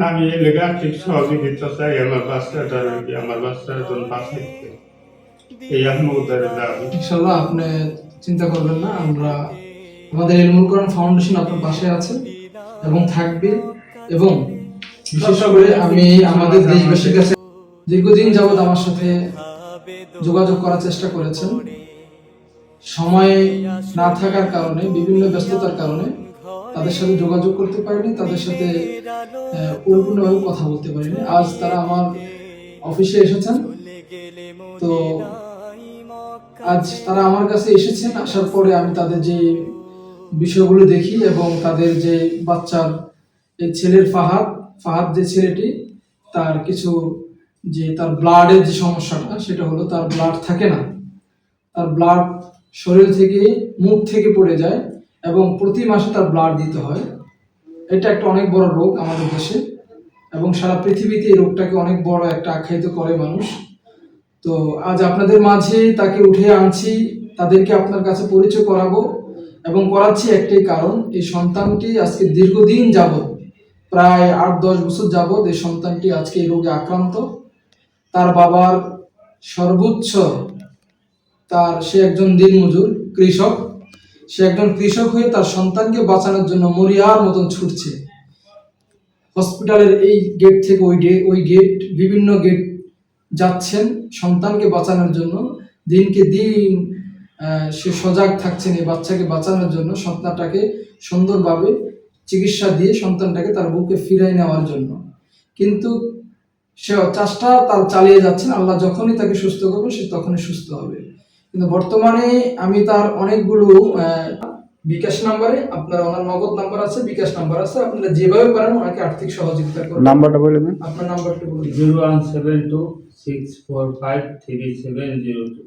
আমি এই লেগে আর্থিক সহযোগিতা চাই আমার বাচ্চাটার আমার বাচ্চার জন্য বাঁচাই এই আহমদার দাবি ইনশাল্লাহ আপনি চিন্তা করবেন না আমরা আমাদের এলমুল কোরআন ফাউন্ডেশন আপনার পাশে আছে এবং থাকবে। এবং বিশেষ করে আমি আমাদের দেশবাসীর কাছে দীর্ঘদিন যাবৎ আমার সাথে যোগাযোগ করার চেষ্টা করেছেন। সময় না থাকার কারণে, বিভিন্ন ব্যস্ততার কারণে তাদের সাথে যোগাযোগ করতে পারিনি, তাদের সাথে পরিপূর্ণভাবে কথা বলতে পারিনি। আজ তারা আমার অফিসে এসেছেন। তো আজ তারা আমার কাছে এসেছেন, আসার পরে আমি তাদের যে বিষয়গুলো দেখি এবং তাদের যে বাচ্চার ছেলের ফাহাদ ফাহাদ যে ছেলেটি, তার কিছু যে তার ব্লাডের যে সমস্যাটা, সেটা হলো তার ব্লাড থাকে না। তার ব্লাড শরীর থেকে, মুখ থেকে পড়ে যায় এবং প্রতি মাসে তার ব্লাড দিতে হয়। এটা একটা অনেক বড় রোগ আমাদের দেশে এবং সারা পৃথিবীতে এই রোগটাকে অনেক বড় একটা আখ্যায়িত করে মানুষ। তো আজ আপনাদের মাঝে তাকে উঠে আনছি, তাদেরকে আপনার কাছে পরিচয় করাবো এবং করাচ্ছি একটাই কারণ, এই সন্তানটি আজকে দীর্ঘদিন যাবৎ, প্রায় আট দশ বছর যাবৎ এই সন্তানটি আজকে এই রোগে আক্রান্ত। তার বাবার সর্বোচ্চ তার সে একজন দিনমজুর কৃষক। সে একজন কৃষক হয়ে তার সন্তানকে বাঁচানোর জন্য মরিয়ার মতন ছুটছে। হসপিটালের এই গেট থেকে ওই ডে ওই গেট বিভিন্ন গেট যাচ্ছেন সন্তানকে বাঁচানোর জন্য। দিনকে দিন সে সজাগ থাকছেন এই বাচ্চাকে বাঁচানোর জন্য সন্তানটাকে সুন্দরভাবে চিকিৎসা দিয়ে সন্তানটাকে তার বুকে ফিরাই নেওয়ার জন্য। কিন্তু সে চেষ্টা তার চালিয়ে যাচ্ছেন। আল্লাহ যখনই তাকে সুস্থ করবে সে তখনই সুস্থ হবে। কিন্তু বর্তমানে আমি তার অনেকগুলো আহ, বিকাশ নাম্বারে আপনার ওনার নগদ নাম্বার আছে বিকাশ নাম্বার আছে আপনারা যেভাবে পারেন ওনাকে আর্থিক সহযোগিতা করবেন নাম্বারটা বলে দিন। আপনার নাম্বারটা বলুন zero one seven two six four five three seven zero two.